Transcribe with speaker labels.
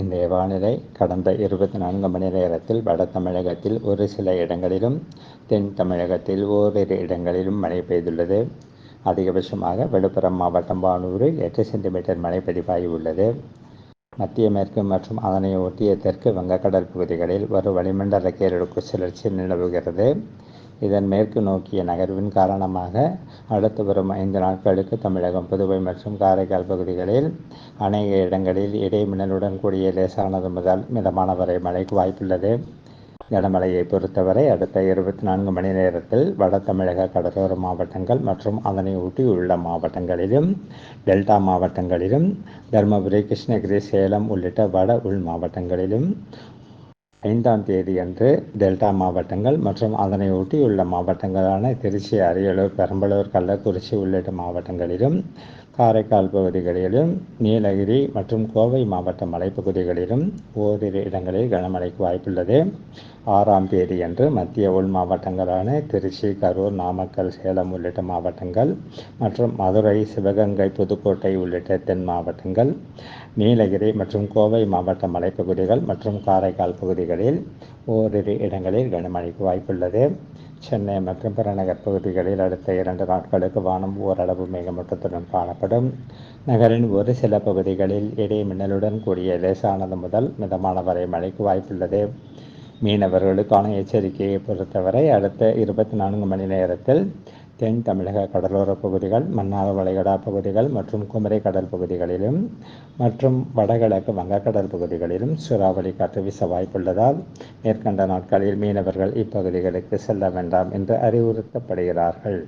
Speaker 1: இன்றைய வானிலை கடந்த இருபத்தி நான்கு மணி நேரத்தில் வட தமிழகத்தில் ஒரு சில இடங்களிலும் தென் தமிழகத்தில் ஓரிரு இடங்களிலும் மழை பெய்துள்ளது அதிகபட்சமாக விழுப்புரம் மாவட்டம் வானூரில் எட்டு சென்டிமீட்டர் மழை பதிவாகி உள்ளது மத்திய மேற்கு மற்றும் அதனை ஒட்டிய தெற்கு வங்கக்கடல் பகுதிகளில் ஒரு வளிமண்டல கேரளுக்கு சுழற்சி நிலவுகிறது இதன் மேற்கு நோக்கிய நகர்வின் காரணமாக அடுத்து வரும் ஐந்து நாட்களுக்கு தமிழகம் புதுவை மற்றும் காரைக்கால் பகுதிகளில் அநேக இடங்களில் இடைமின்னலுடன் கூடிய லேசானது முதல் மிதமான வரை மழைக்கு வாய்ப்புள்ளது கனமழையை பொறுத்தவரை அடுத்த இருபத்தி நான்கு மணி நேரத்தில் வட தமிழக கடலோர மாவட்டங்கள் மற்றும் அதனை ஒட்டியுள்ள மாவட்டங்களிலும் டெல்டா மாவட்டங்களிலும் தருமபுரி கிருஷ்ணகிரி சேலம் உள்ளிட்ட வட உள் மாவட்டங்களிலும் ஐந்தாம் தேதி அன்று டெல்டா மாவட்டங்கள் மற்றும் அதனை ஒட்டியுள்ள மாவட்டங்களான திருச்சி அரியலூர் பெரம்பலூர் கள்ளக்குறிச்சி உள்ளிட்ட மாவட்டங்களிலும் காரைக்கால் பகுதிகளிலும் நீலகிரி மற்றும் கோவை மாவட்ட மலைப்பகுதிகளிலும் ஓரிரு இடங்களில் கனமழைக்கு வாய்ப்புள்ளது ஆறாம் தேதி என்று மத்திய உள் மாவட்டங்களான திருச்சி கரூர் நாமக்கல் சேலம் உள்ளிட்ட மாவட்டங்கள் மற்றும் மதுரை சிவகங்கை புதுக்கோட்டை உள்ளிட்ட தென் மாவட்டங்கள் நீலகிரி மற்றும் கோவை மாவட்ட மலைப்பகுதிகள் மற்றும் காரைக்கால் பகுதிகளில் ஓரிரு இடங்களில் கனமழைக்கு வாய்ப்புள்ளது சென்னை மற்றும் புறநகர் பகுதிகளில் அடுத்த இரண்டு நாட்களுக்கு வானம் ஓரளவு மேகமூட்டத்துடன் காணப்படும் நகரின் ஒரு சில பகுதிகளில் இடி மின்னலுடன் கூடிய லேசானது முதல் மிதமான வரை மழைக்கு வாய்ப்புள்ளது மீனவர்களுக்கான எச்சரிக்கையை பொறுத்தவரை அடுத்த இருபத்தி நான்கு மணி நேரத்தில் தென் தமிழக கடலோர பகுதிகள் மன்னார் வளைகடா பகுதிகள் மற்றும் குமரி கடல் பகுதிகளிலும் மற்றும் வடகிழக்கு வங்கக்கடல் பகுதிகளிலும் சூறாவளி காற்று வீச வாய்ப்புள்ளதால் மேற்கண்ட நாட்களில் மீனவர்கள் இப்பகுதிகளுக்கு செல்ல வேண்டாம் என்று அறிவுறுத்தப்படுகிறார்கள்